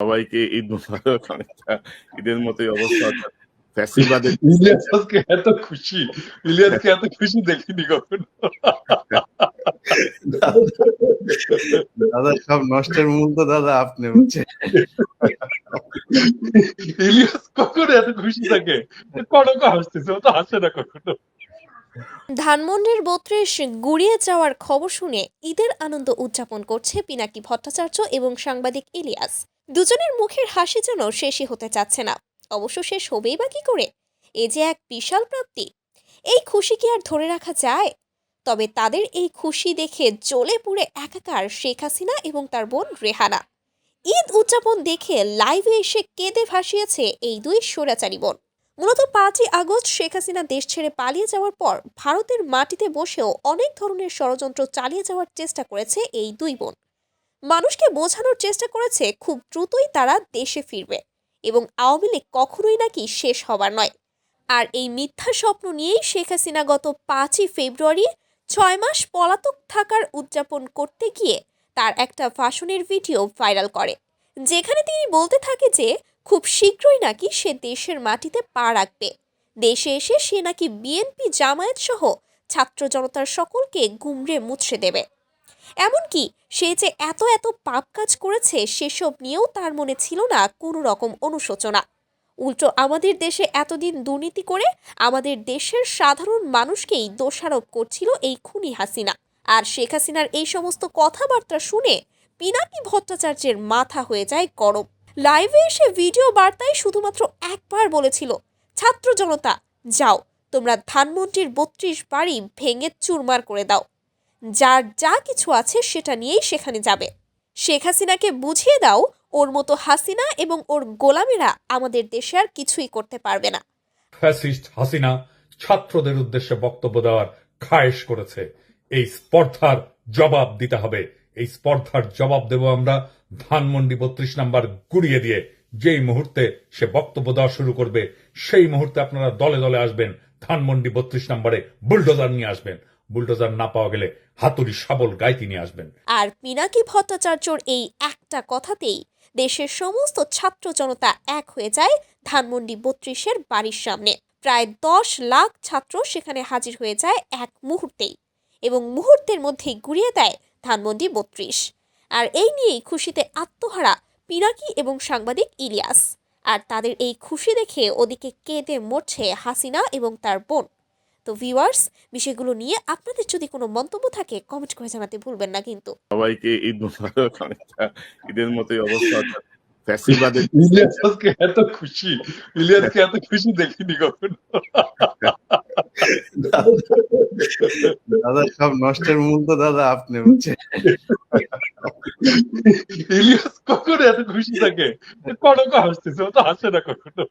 সবাইকে ঈদ মুবারক অনেকটা ঈদের মতোই অবস্থা। ফ্যাসিবাদের ইলিয়াস আজকে এত খুশি ইলিয়াসকে এত খুশি দেখিনি কখনো। দাদা সব নষ্টের মূল তো দাদা আপনি বুঝছেন। ইলিয়াস কখনো এত খুশি থাকে? কনক হাসতেছে ও তো হাসে না কখনো। ধানমন্ডির বত্রিশ গুড়িয়ে যাওয়ার খবর শুনে ঈদের আনন্দ উদযাপন করছে পিনাকি ভট্টাচার্য এবং সাংবাদিক ইলিয়াস। দুজনের মুখের হাসি যেন শেষই হতে চাচ্ছে না। অবশ্য শেষ হবেই বা কি করে? এ যে এক বিশাল প্রাপ্তি। এই খুশি কি আর ধরে রাখা যায়? তবে তাদের এই খুশি দেখে জ্বলে পুড়ে একাকার শেখ হাসিনা এবং তার বোন রেহানা। ঈদ উদযাপন দেখে লাইভে এসে কেঁদে ভাসিয়েছে এই দুই স্বৈরাচারী বোন। মূলত পাঁচই আগস্ট শেখ হাসিনা দেশ ছেড়ে পালিয়ে যাওয়ার পর ভারতের মাটিতে বসেও অনেক ধরনের ষড়যন্ত্র চালিয়ে যাওয়ার চেষ্টা করেছে এই দুই বোন। মানুষকে বোঝানোর চেষ্টা করেছে খুব দ্রুতই তারা দেশে ফিরবে এবং আওয়ামী লীগ কখনোই নাকি শেষ হবার নয়। আর এই মিথ্যা স্বপ্ন নিয়েই শেখ হাসিনা গত পাঁচই ফেব্রুয়ারি ছয় মাস পলাতক থাকার উদযাপন করতে গিয়ে তার একটা ভাষণের ভিডিও ভাইরাল করে, যেখানে তিনি বলতে থাকে যে খুব শীঘ্রই নাকি সে দেশের মাটিতে পা রাখবে। দেশে এসে সে নাকি বিএনপি জামায়াত সহ ছাত্র জনতার সকলকে গুমড়ে মুছড়ে দেবে। এমনকি সে যে এত এত পাপ কাজ করেছে সেসব নিয়েও তার মনে ছিল না কোনো রকম অনুশোচনা। উল্টো আমাদের দেশে এতদিন দুর্নীতি করে আমাদের দেশের সাধারণ মানুষকেই দোষারোপ করছিল এই খুনি হাসিনা। আর শেখ হাসিনার এই সমস্ত কথাবার্তা শুনে পিনাকি ভট্টাচার্যের মাথা হয়ে যায় গরম। লাইভে এসে ভিডিও বার্তায় শুধুমাত্র একবার বলেছিল, ছাত্র জনতা, যাও, তোমরা ধানমন্ডির বত্রিশ বাড়ি ভেঙে চুরমার করে দাও। যার যা কিছু আছে সেটা নিয়েই সেখানে যাবে। শেখ হাসিনাকে বুঝিয়ে দাও, ওর মতো হাসিনা এবং ওর গোলামেরা আমাদের দেশে আর কিছুই করতে পারবে না। ফ্যাসিস্ট হাসিনা ছাত্রদের উদ্দেশ্যে বক্তব্য দেওয়ার খায়েশ করেছে। এই স্পর্ধার জবাব দিতে হবে। এই স্পর্ধার জবাব দেব আমরা ধানমন্ডি বত্রিশ নাম্বার গুড়িয়ে দিয়ে। যেই মুহূর্তে সে বক্তব্য দেওয়া শুরু করবে, সেই মুহূর্তে আপনারা দলে দলে আসবেন, ধানমন্ডি বত্রিশ নাম্বারে বুলডোজার নিয়ে আসবেন। বুলডোজার না পাওয়া গেলে হাতুড়ি শাবল গাইতি নিয়ে আসবেন। আর পিনাকি ভট্টাচার্যর এই একটা কথাতেই দেশের সমস্ত ছাত্র জনতা এক হয়ে যায় ধানমন্ডি বত্রিশের বাড়ির সামনে। প্রায় দশ লাখ ছাত্র সেখানে হাজির হয়ে যায় এক মুহূর্তেই এবং মুহূর্তের মধ্যেই গুড়িয়ে দেয় ধানমন্ডি বত্রিশ। আর এই নিয়েই খুশিতে আত্মহারা পিনাকি এবং সাংবাদিক ইলিয়াস। আর তাদের এই খুশি দেখে ওদিকে কেঁদে মরছে হাসিনা এবং তার বোন। তো ভিউয়ার্স বিষয়গুলো নিয়ে আপনাদের যদি কোনো মন্তব্য থাকে কমেন্ট করে জানাতে ভুলবেন না কিন্তু। সবাইকে ঈদ মুবারক অনেকটা ঈদের মতোই অবস্থা। অর্থাৎ ফ্যাসিবাদের ইলিয়াস এত খুশি ইলিয়াসকে এত খুশি দেখিনি কখনো। দাদা সব নষ্টের মূল তো দাদা আপনি বুঝছেন ইলিয়াস কখনো এত খুশি থাকে? কনক হাসতেছে ও তো হাসে না কখনো।